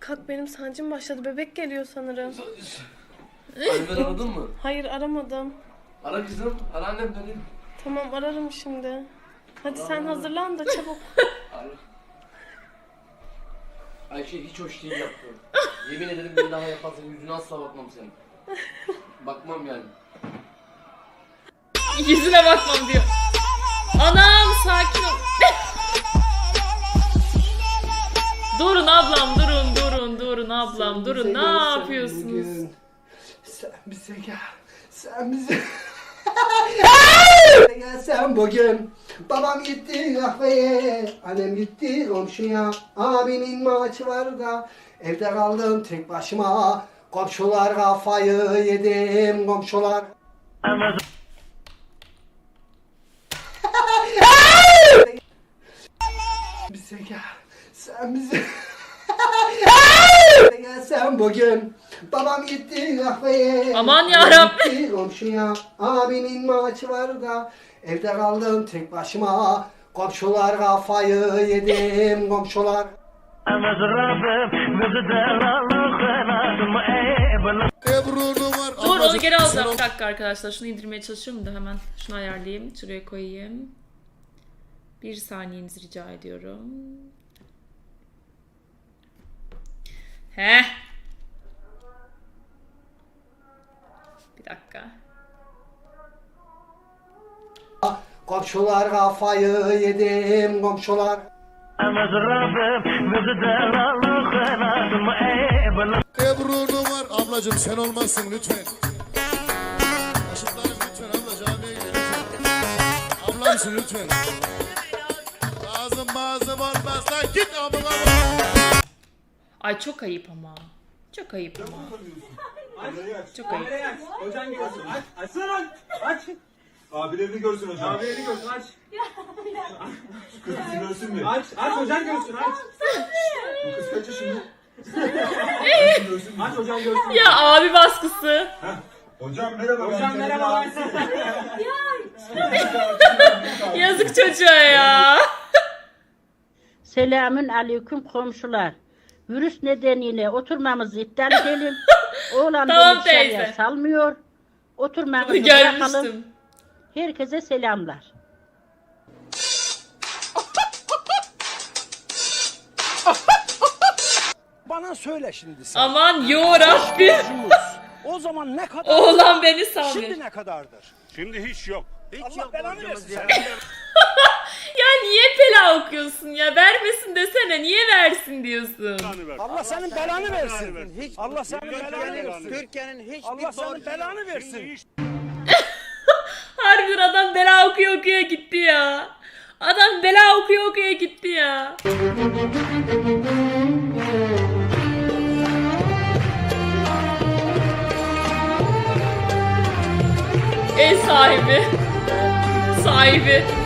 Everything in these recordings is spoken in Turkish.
kalk benim sancım başladı. Bebek geliyor sanırım. Annemi aradın mı? Hayır aramadım. Ara kızım. Ara annem benim. Tamam ararım şimdi. Hadi sen hazırlan da çabuk. Ara. Ayşe hiç hoş değil yaptın. Yemin ederim bir daha yaparsan yüzüne asla bakmam senin. Bakmam yani. Yüzüne bakmam diyor. Anam sakin ol. Durun ablam durun durun durun ablam durun ne yapıyorsunuz? Sen bize gel. Sen bize... gel sen bugün. Babam gitti kahveye. Annem gitti komşuya. Abimin maçı var da. Evde kaldım tek başıma. Komşular kafayı yedim komşular. bize gel. Sen bize... gel sen bugün. Babam gitti kahveye. Aman yarabbim. gitti komşuya. Abimin maçı var da. Evde kaldım tek başıma. Komşular kafayı yedim komşular. Dur onu geri alacağım. Bir dakika arkadaşlar şunu indirmeye çalışıyorum da hemen şunu ayarlayayım. Şuraya koyayım. Bir saniyenizi rica ediyorum. He. Bir dakika. Komşular kafayı yedim komşular. Ebru'nu var. Ablacım sen olmazsın lütfen. Işıkları lütfen abla camiye lütfen. Ablamsın lütfen. Ağzım bazım olmazsa git abla. Ay çok ayıp ama. Çok ayıp ama. Çok ayıp. Hocam görsün aç. Açsana aç. Aç. Abilerini görsün hocam. Abilerini görsün aç. Kızını görsün mü? Aç. Aç hocam görsün aç. Bu kız kaç yaşında? Aç hocam görsün. Ya abi baskısı. Hocam merhaba. Hocam merhaba. Yazık çocuğa ya. Selamün aleyküm komşular. Virüs nedeniyle oturmamızı iptal edelim. Oğlan Tamam beni dışarıya teyze. salmıyor. Oturmamızı bırakalım. Herkese selamlar. Bana söyle şimdi sen. Aman. Borcumuz O zaman ne kadar? Oğlan beni Şimdi salmıyor. ne kadardır? Şimdi hiç yok. Allah belanı versin niye bela okuyorsun ya? Vermesin desene. Niye versin diyorsun? Allah senin belanı versin. Hiç, Allah senin belanı versin. Türkiye'nin hiç Allah senin belanı versin. Harbiden adam bela okuyor okuyor gitti ya. Adam bela okuyor okuyor gitti ya. Ev sahibi. Sahibi.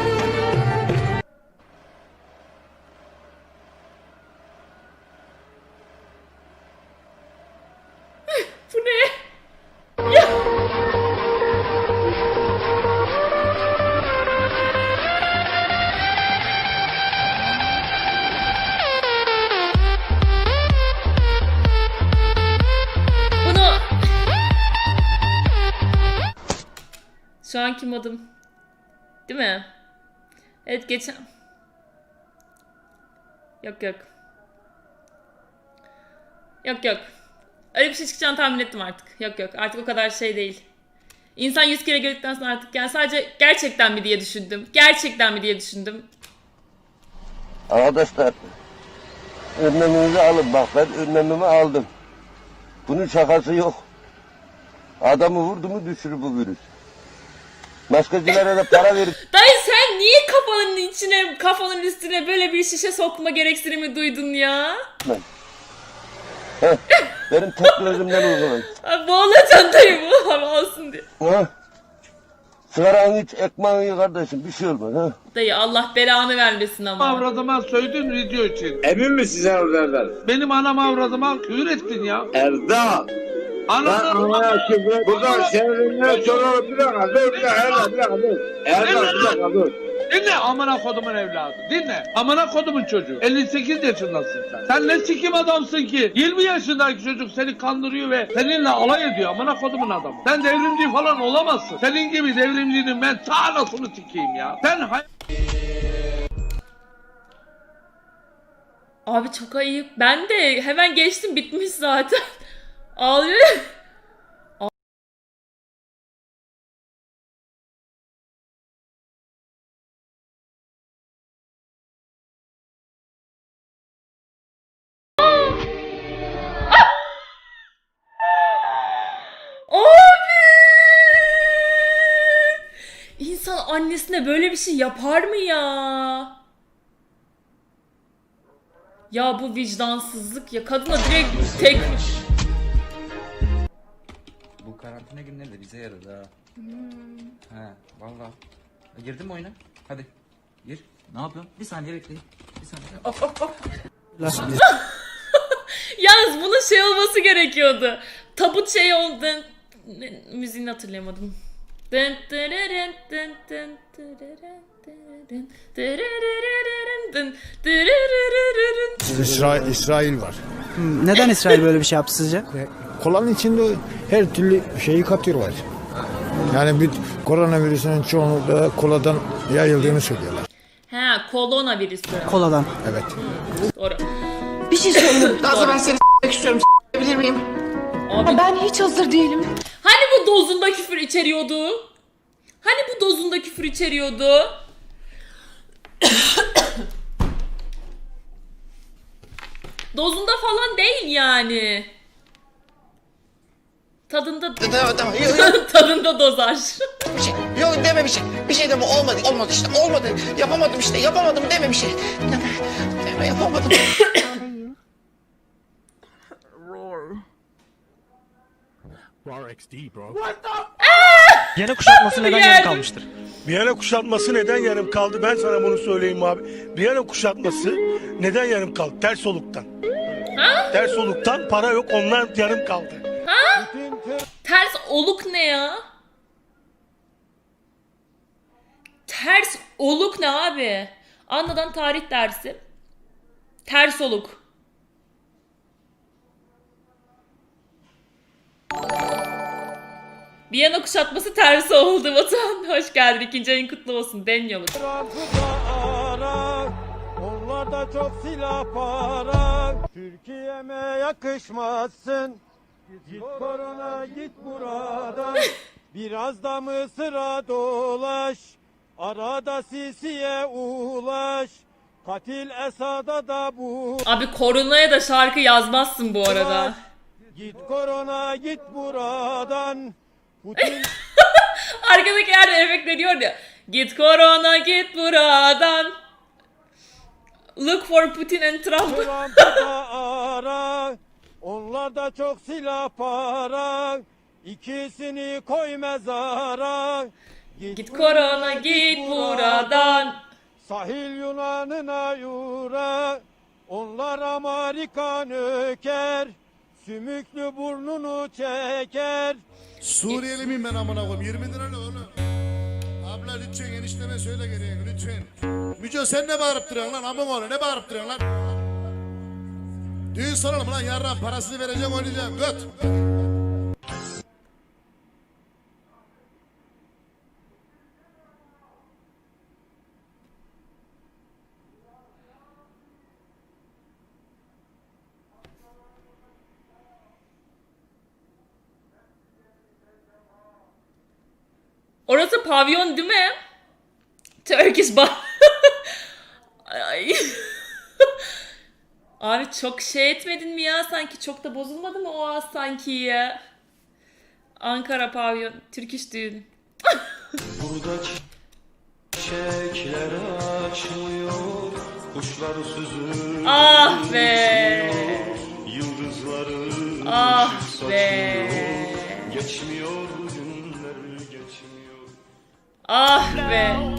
Modum. Değil mi? Evet geçen... Yok yok. Yok yok. Öyle bir şey çıkacağını tahmin ettim artık. Yok yok artık o kadar şey değil. İnsan yüz kere gördükten sonra artık yani sadece gerçekten mi diye düşündüm. Gerçekten mi diye düşündüm. Arkadaşlar önleminizi alın bak ben önlemimi aldım. Bunun şakası yok. Adamı vurdu mu düşürür bu virüs. Maskecilere de para verip Dayı sen niye kafanın içine, kafanın üstüne böyle bir şişe sokma gereksinimi duydun ya? Heh, benim teknolojimden uygulayın. Ay, Boğulacaksın dayı bu hava olsun diye. Ha? Sigaranı iç, ekmeğini ye kardeşim bir şey olmaz ha. Dayı Allah belanı vermesin ama. avradıma söydün video için. Emin misin sen oradan? Benim anam avradıma küfür ettin ya. Erdal. Anam Buradan şehrinden sonra bir dakika dur bir dakika bir dakika dur. Erdal bir dakika dur. Dinle amına kodumun evladı. Dinle. Amına kodumun çocuğu. 58 yaşındasın sen. Sen ne sikim adamsın ki? 20 yaşındaki çocuk seni kandırıyor ve seninle alay ediyor amına kodumun adamı. Sen devrimci falan olamazsın. Senin gibi devrimcinin ben ta anasını sikeyim ya. Sen hay- Abi çok ayıp. Ben de hemen geçtim bitmiş zaten. Ağlıyor. İnsan annesine böyle bir şey yapar mı ya? Ya bu vicdansızlık ya kadına direkt tek karantina günleri de bize yaradı ha. He valla. Girdin mi oyuna? Hadi. Gir. Ne yapıyorsun? Bir saniye bekleyin. Bir saniye. Of of of. Yalnız bunun şey olması gerekiyordu. Tabut şey oldu. Ne- Müziğini hatırlayamadım. Dın dırırın dın dın dırırın dırırın dırırırın dın dırırırın. İsrail, İsrail var. Neden İsrail böyle bir şey yaptı sizce? Kolanın içinde her türlü şeyi katıyorlar. Yani bir koronavirüsünün çoğunluğu da koladan yayıldığını söylüyorlar. Ha kolona virüsü. Koladan. Evet. Doğru. Bir şey söyleyeyim. Nazlı ben seni istiyorum bilir miyim? Abi Ben hiç hazır değilim. Hani bu dozunda küfür içeriyordu? Hani bu dozunda küfür içeriyordu? dozunda falan değil yani. Tadında Tamam tamam yok yok tadında dozaj. bir şey yok deme bir şey bir şey deme olmadı olmadı işte olmadı yapamadım işte yapamadım deme bir şey deme, deme yapamadım. Yine kuşatması neden yarım kalmıştır? Viyana kuşatması neden yarım kaldı? Ben sana bunu söyleyeyim abi. Viyana kuşatması neden yarım kaldı? Ters oluktan. Ters oluktan para yok ondan yarım kaldı. Ters oluk ne ya? Ters oluk ne abi? Anladan tarih dersi. Ters oluk. Viyana kuşatması tersi oldu Batuhan. Hoş geldin. İkinci ayın kutlu olsun. Deniyoruz. Onlar da çok silah para. Türkiye'me yakışmazsın. Git korona git buradan. Biraz da Mısır'a dolaş. Arada Sisi'ye ulaş. Katil Esad'a da bu. Abi koronaya da şarkı yazmazsın bu arada. Git korona git buradan. Putin Arkadaki yerde efekt veriyor ya. Git korona git buradan. Look for Putin and Trump. Trump'ı ara. Onlar da çok silah para. İkisini koy mezara. Git korona git buradan. Sahil Yunan'ına yura. Onlar Amerikan öker. Sümüklü burnunu çeker. Suriyeli miyim ben amına koyayım? 20 lira ne oğlum? Abla lütfen enişteme söyle geriye lütfen. Müco sen ne bağırıp duruyorsun lan amım oğlu ne bağırıp duruyorsun lan? Düğün soralım lan yarın parasını vereceğim oynayacağım göt. Orası pavyon değil mi? Turkish bar. Abi çok şey etmedin mi ya sanki çok da bozulmadı mı o az sanki ya? Ankara pavyon, Türk iş düğün. ah be. Ah be. Ah be.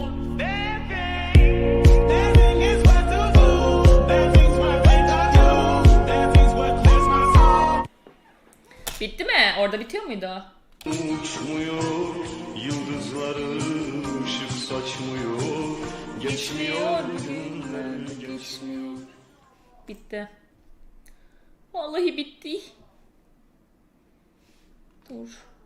Bitti mi? Orada bitiyor muydu? Uçmuyor yıldızların ışık saçmıyor. Geçmiyor. Bitti. Vallahi bitti. Dur.